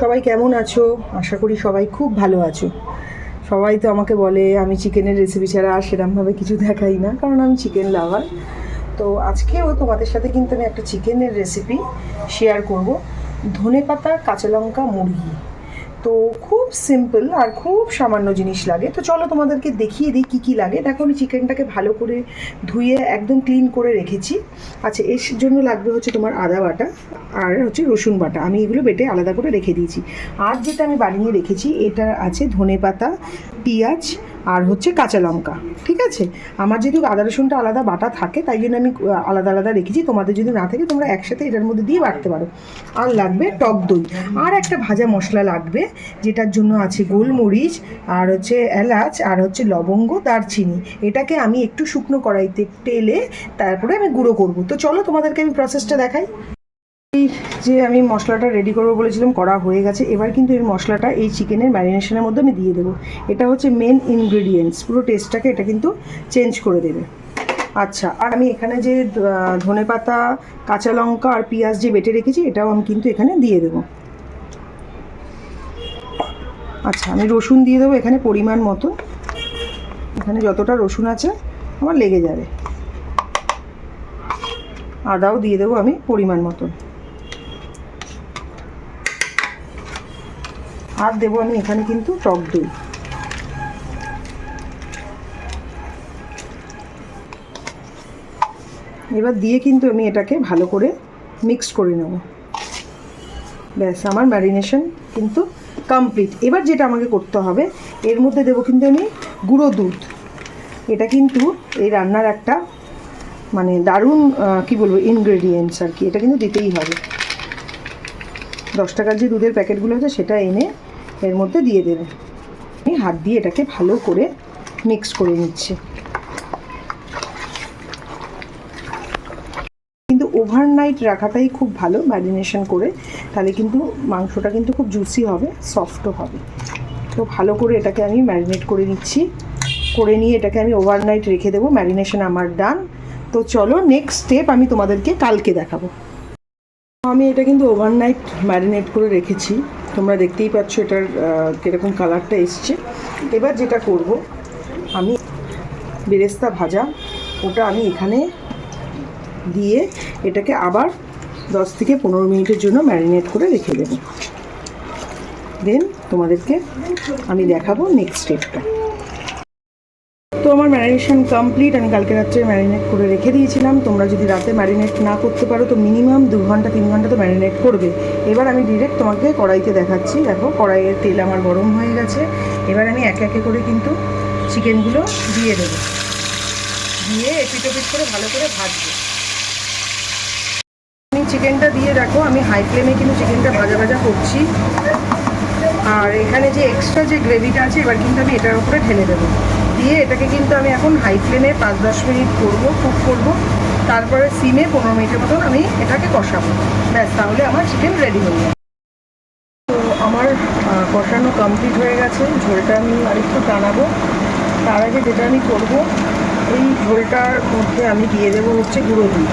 সবাই কেমন আছো? আশা করি সবাই খুব ভালো আছো। সবাই তো আমাকে বলে, আমি চিকেনের রেসিপি ছাড়া আর সেরমভাবে কিছু দেখাই না, কারণ আমি চিকেন লাভার তো আজকেও তোমাদের সাথে কিন্তু আমি একটা চিকেনের রেসিপি শেয়ার করব। ধনে পাতা কাঁচা লঙ্কা, মুরগি। তো খুব সিম্পল আর খুব সামান্য জিনিস লাগে। তো চলো তোমাদেরকে দেখিয়ে দিই কী কী লাগে। দেখো আমি চিকেনটাকে ভালো করে ধুয়ে একদম ক্লিন করে রেখেছি। আচ্ছা এর জন্য লাগবে হচ্ছে তোমার আদা বাটা আর হচ্ছে রসুন বাটা। আমি এগুলো বেটে আলাদা করে রেখে দিয়েছি। আর যেটা আমি বানিয়ে রেখেছি, এটা আছে ধনে পাতা পেঁয়াজ আর হচ্ছে কাঁচা লঙ্কা, ঠিক আছে? আমার যেহেতু আদা, রসুনটা আলাদা বাটা থাকে, তাই জন্য আমি আলাদা আলাদা রেখেছি। তোমাদের যদি না থাকে, তোমরা একসাথে এটার মধ্যে দিয়ে বাটতে পারো। আর লাগবে টক দই। আর একটা ভাজা মশলা লাগবে, যেটার জন্য আছে গোলমরিচ, আর হচ্ছে এলাচ, আর হচ্ছে লবঙ্গ, দারচিনি। এটাকে আমি একটু শুকনো কড়াইতে টেলে, তারপরে আমি গুঁড়ো করব। তো চলো তোমাদেরকে আমি প্রসেসটা দেখাই। যে আমি মশলাটা রেডি করব বলেছিলাম, করা হয়ে গেছে। এবার কিন্তু এই মশলাটা এই চিকেনের ম্যারিনেশনের মধ্যে আমি দিয়ে দেবো। এটা হচ্ছে মেন ইনগ্রেডিয়েন্টস পুরো টেস্টটাকে এটা কিন্তু চেঞ্জ করে দেবে। আচ্ছা আর আমি এখানে যে ধনে পাতা, কাঁচা লঙ্কা আর পেঁয়াজ যে বেটে রেখেছি, এটাও আমি কিন্তু এখানে দিয়ে দেবো। আচ্ছা আমি রসুন দিয়ে দেবো এখানে পরিমাণ মতো। এখানে যতটা রসুন আছে, আমার লেগে যাবে। আদাও দিয়ে দেবো আমি পরিমাণ মতো আর দেবো আমি এখানে কিন্তু টক দই। এবার দিয়ে কিন্তু আমি এটাকে ভালো করে মিক্সড করে নেব। ব্যাস, আমার ম্যারিনেশন কিন্তু কমপ্লিট এবার যেটা আমাকে করতে হবে, এর মধ্যে দেবো কিন্তু আমি গুঁড়ো দুধ। এটা কিন্তু এই রান্নার একটা মানে দারুণ কি বলব ইনগ্রেডিয়েন্টস আর কি। এটা কিন্তু দিতেই হবে। দশ টাকার যে দুধের প্যাকেটগুলো আছে, সেটা এনে এর মধ্যে দিয়ে দেবে। আমি হাত দিয়ে এটাকে ভালো করে মিক্স করে নিচ্ছি। কিন্তু ওভারনাইট রাখাটাই খুব ভালো ম্যারিনেশন করে, তাহলে কিন্তু মাংসটা কিন্তু খুব জুসি হবে সফটও হবে। তো ভালো করে এটাকে আমি ম্যারিনেট করে নিচ্ছি। করে নিয়ে এটাকে আমি ওভারনাইট রেখে দেবো ম্যারিনেশন আমার ডান তো চলো নেক্সট স্টেপ আমি তোমাদেরকে কালকে দেখাবো। আমি এটা কিন্তু ওভারনাইট ম্যারিনেট করে রেখেছি। তোমরা দেখতেই পাচ্ছ এটার কীরকম কালারটা এসছে। এবার যেটা করব, আমি বেরেস্তা ভাজা, ওটা আমি এখানে দিয়ে এটাকে আবার দশ থেকে পনেরো মিনিটের জন্য ম্যারিনেট করে রেখে দেব। দেন তোমাদেরকে আমি দেখাবো নেক্সট স্টেপটা তো আমার ম্যারিনেশন কমপ্লিট আমি কালকে রাত্রে ম্যারিনেট করে রেখে দিয়েছিলাম। তোমরা যদি রাতে ম্যারিনেট না করতে পারো, তো মিনিমাম দু ঘণ্টা, তিন ঘণ্টা তো ম্যারিনেট করবে। এবার আমি ডিরেক্ট তোমাকে কড়াইতে দেখাচ্ছি। দেখো কড়াইয়ের তেল আমার গরম হয়ে গেছে। এবার আমি একে একে করে কিন্তু চিকেনগুলো দিয়ে দেবো। দিয়ে এপিট ওপিট করে ভালো করে ভাজবো। আমি চিকেনটা দিয়ে দেখো, আমি হাই ফ্লেমে কিন্তু চিকেনটা ভাজা ভাজা করছি। আর এখানে যে এক্সট্রা যে গ্রেভিটা আছে, এবার কিন্তু আমি এটার উপরে ঢেলে দেবো। দিয়ে এটাকে কিন্তু আমি এখন হাই ফ্লেমে পাঁচ দশ মিনিট করব কুক করব। তারপরে সিমে পনেরো মিনিটের মতন আমি এটাকে কষাবো। ব্যাস, তাহলে আমার চিকেন রেডি হয়ে যাবে তো আমার কষানো কমপ্লিট হয়ে গেছে। ঝোলটা আমি আরেকটু টানাবো। তার আগে যেটা আমি করব, এই ঝোলটার মধ্যে আমি দিয়ে দেবো হচ্ছে গুঁড়ো দুধ।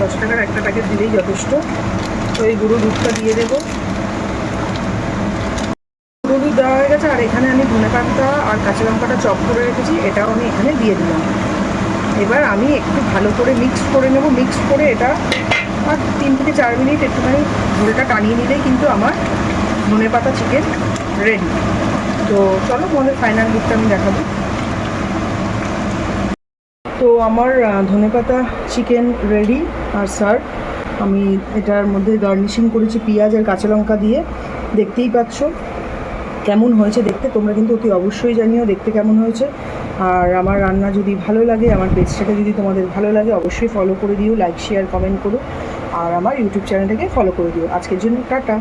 দশ টাকার একটা প্যাকেট দিলেই যথেষ্ট। তো এই গুঁড়ো দুধটা দিয়ে দেবো গুঁড়ো দুধ দেওয়া হয়ে গেছে আর এখানে আমি ধনে পাতা আর কাঁচা লঙ্কাটা চপ করে রেখেছি, এটাও আমি এখানে দিয়ে দিলাম। এবার আমি একটু ভালো করে মিক্স করে নেব মিক্স করে এটা আর তিন থেকে চার মিনিট একটুখানি ঝোলটা টানিয়ে নিলেই কিন্তু আমার ধনে পাতা চিকেন রেডি তো চলো তোমাদের ফাইনাল লুকটা আমি দেখাবো। তো আমার ধনে পাতা চিকেন রেডি আর স্যার আমি এটার মধ্যে গার্নিশিং করেছি পেঁয়াজ আর কাঁচা লঙ্কা দিয়ে। দেখতেই পাচ্ছ। কেমন হয়েছে দেখতে, তোমরা কিন্তু অতি অবশ্যই জানিও দেখতে কেমন হয়েছে। আর আমার রান্না যদি ভালো লাগে, আমার পেজটাকে যদি তোমাদের ভালো লাগে, অবশ্যই ফলো করে দিও লাইক শেয়ার কমেন্ট করো। আর আমার ইউটিউব চ্যানেলটাকে ফলো করে দিও। আজকের জন্য টাটা।